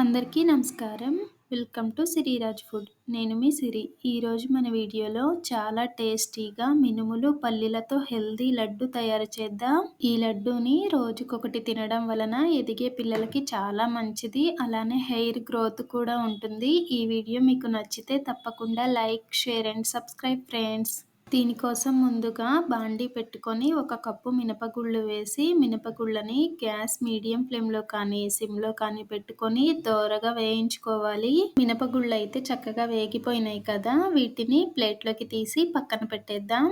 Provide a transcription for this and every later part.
అందరికీ నమస్కారం. Welcome to Siriraj food. నేను మీ సిరి. ఈరోజు మన వీడియోలో చాలా టేస్టీగా మినుములు పల్లీలతో హెల్దీ లడ్డు తయారు చేద్దాం. ఈ లడ్డూని రోజుకొకటి తినడం వలన ఎదిగే పిల్లలకి చాలా మంచిది. అలానే హెయిర్ గ్రోత్ కూడా ఉంటుంది. ఈ వీడియో మీకు నచ్చితే తప్పకుండా like share and subscribe friends. దీనికోసం ముందుగా బాండీ పెట్టుకొని ఒక కప్పు మినపగుళ్ళు వేసి మినపగుళ్ళని గ్యాస్ మీడియం ఫ్లేమ్లో కానీ సిమ్లో కానీ పెట్టుకొని దోరగా వేయించుకోవాలి. మినపగుళ్ళు అయితే చక్కగా వేగిపోయినాయి కదా వీటిని ప్లేట్లోకి తీసి పక్కన పెట్టేద్దాం.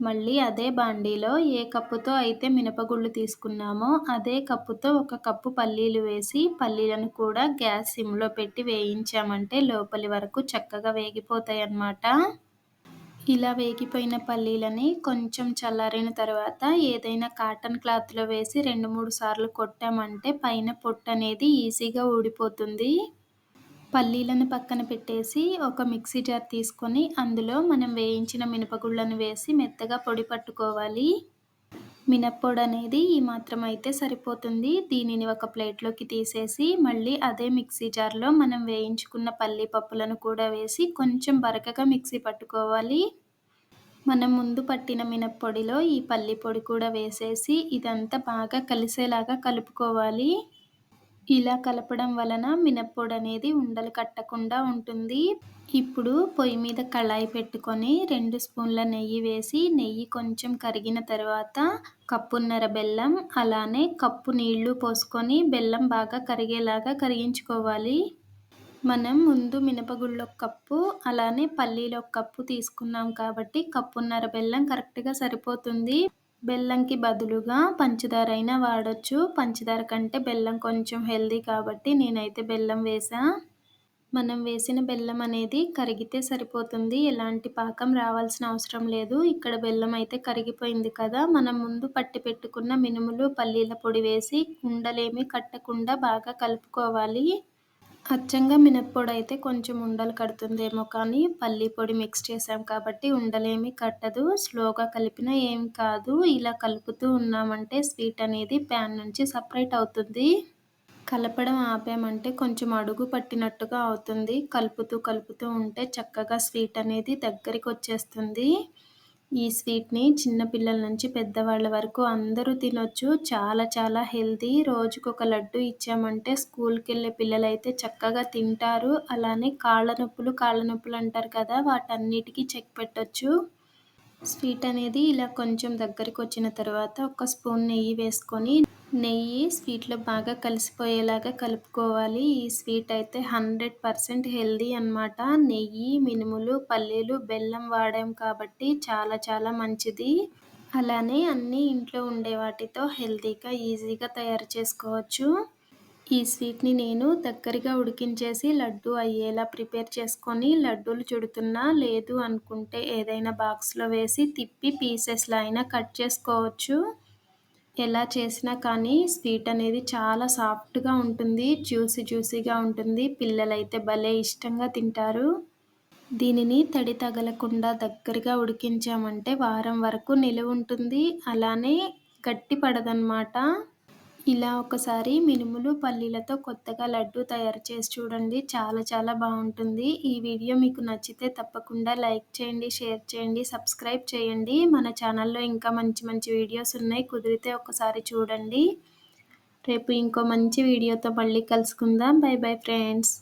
మళ్ళీ అదే బాండీలో ఏ కప్పుతో అయితే మినపగుళ్ళు తీసుకున్నామో అదే కప్పుతో ఒక కప్పు పల్లీలు వేసి పల్లీలను కూడా గ్యాస్ సిమ్లో పెట్టి వేయించామంటే లోపలి వరకు చక్కగా వేగిపోతాయి అన్నమాట ఇలా వేగిపోయిన పల్లీలని కొంచెం చల్లారిన తర్వాత ఏదైనా కాటన్ క్లాత్లో వేసి రెండు మూడు సార్లు కొట్టామంటే పైన పొట్టు అనేది ఈజీగా ఊడిపోతుంది. పల్లీలను పక్కన పెట్టేసి ఒక మిక్సీ జార్ తీసుకొని అందులో మనం వేయించిన మినపగుళ్ళను వేసి మెత్తగా పొడి పట్టుకోవాలి. మినప్పొడి అనేది ఈ మాత్రం అయితే సరిపోతుంది. దీనిని ఒక ప్లేట్లోకి తీసేసి మళ్ళీ అదే మిక్సీ జార్లో మనం వేయించుకున్న పల్లి పప్పులను కూడా వేసి కొంచెం బరకగా మిక్సీ పట్టుకోవాలి. మనం ముందు పట్టిన మినప్పొడిలో ఈ పల్లి పొడి కూడా వేసేసి ఇదంతా బాగా కలిసేలాగా కలుపుకోవాలి. ఇలా కలపడం వలన మినప్పొడి అనేది ఉండలు కట్టకుండా ఉంటుంది. ఇప్పుడు పొయ్యి మీద కళాయి పెట్టుకొని రెండు స్పూన్ల నెయ్యి వేసి నెయ్యి కొంచెం కరిగిన తర్వాత కప్పున్నర బెల్లం అలానే కప్పు నీళ్ళు పోసుకొని బెల్లం బాగా కరిగేలాగా కరిగించుకోవాలి. మనం ముందు మినపగుళ్ళు ఒక కప్పు అలానే పల్లీలు ఒక కప్పు తీసుకున్నాం కాబట్టి కప్పున్నర బెల్లం కరెక్ట్గా సరిపోతుంది. బెల్లంకి బదులుగా పంచదార అయినా వాడచ్చు. పంచదార కంటే బెల్లం కొంచెం హెల్దీ కాబట్టి నేనైతే బెల్లం వేసా. మనం వేసిన బెల్లం అనేది కరిగితే సరిపోతుంది. ఎలాంటి పాకం రావాల్సిన అవసరం లేదు. ఇక్కడ బెల్లం అయితే కరిగిపోయింది కదా. మనం ముందు పట్టి పెట్టుకున్న మినుములు పల్లీల పొడి వేసి ఉండలేమి కట్టకుండా బాగా కలుపుకోవాలి. అచ్చంగా మినప్పొడి అయితే కొంచెం ఉండలు కడుతుందేమో కానీ పల్లి పొడి మిక్స్ చేసాం కాబట్టి ఉండలేమి కట్టదు. స్లోగా కలిపినా ఏం కాదు. ఇలా కలుపుతూ ఉన్నామంటే స్వీట్ అనేది ప్యాన్ నుంచి సపరేట్ అవుతుంది. కలపడం ఆపామంటే కొంచెం అడుగు పట్టినట్టుగా అవుతుంది. కలుపుతూ కలుపుతూ ఉంటే చక్కగా స్వీట్ అనేది దగ్గరికి వచ్చేస్తుంది. ఈ స్వీట్ని చిన్నపిల్లల నుంచి పెద్దవాళ్ళ వరకు అందరూ తినొచ్చు. చాలా చాలా హెల్తీ. రోజుకు ఒక లడ్డు ఇచ్చామంటే స్కూల్కి వెళ్ళే పిల్లలైతే చక్కగా తింటారు. అలానే కాళ్ళ నొప్పులు కాళ్ళ నొప్పులు అంటారు కదా వాటన్నిటికీ చెక్ పెట్టొచ్చు. స్వీట్ అనేది ఇలా కొంచెం దగ్గరికి వచ్చిన తర్వాత ఒక స్పూన్ నెయ్యి వేసుకొని నెయ్యి స్వీట్లో బాగా కలిసిపోయేలాగా కలుపుకోవాలి. ఈ స్వీట్ అయితే హండ్రెడ్ పర్సెంట్ హెల్దీ అనమాట నెయ్యి మినుములు పల్లీలు బెల్లం వాడాం కాబట్టి చాలా చాలా మంచిది. అలానే అన్నీ ఇంట్లో ఉండే వాటితో హెల్తీగా ఈజీగా తయారు చేసుకోవచ్చు. ఈ స్వీట్ని నేను దగ్గరగా ఉడికించేసి లడ్డు అయ్యేలా ప్రిపేర్ చేసుకొని లడ్డూలు చుడుతున్నా లేదు అనుకుంటే ఏదైనా బాక్స్లో వేసి తిప్పి పీసెస్లో అయినా కట్ చేసుకోవచ్చు. ఎలా చేసినా కానీ స్వీట్ అనేది చాలా సాఫ్ట్గా ఉంటుంది జ్యూసీ జ్యూసీగా ఉంటుంది. పిల్లలైతే భలే ఇష్టంగా తింటారు. దీనిని తడి తగలకుండా దగ్గరగా ఉడికించామంటే వారం వరకు నిలువ ఉంటుంది. అలానే గట్టి పడదన్నమాట. ఇలా ఒకసారి మినుములు పల్లీలతో కొత్తగా లడ్డు తయారు చేసి చూడండి. చాలా చాలా బాగుంటుంది. ఈ వీడియో మీకు నచ్చితే తప్పకుండా లైక్ చేయండి షేర్ చేయండి సబ్స్క్రైబ్ చేయండి. మన ఛానల్లో ఇంకా మంచి మంచి వీడియోస్ ఉన్నాయి. కుదిరితే ఒకసారి చూడండి. రేపు ఇంకో మంచి వీడియోతో మళ్ళీ కలుసుకుందాం. Bye bye friends.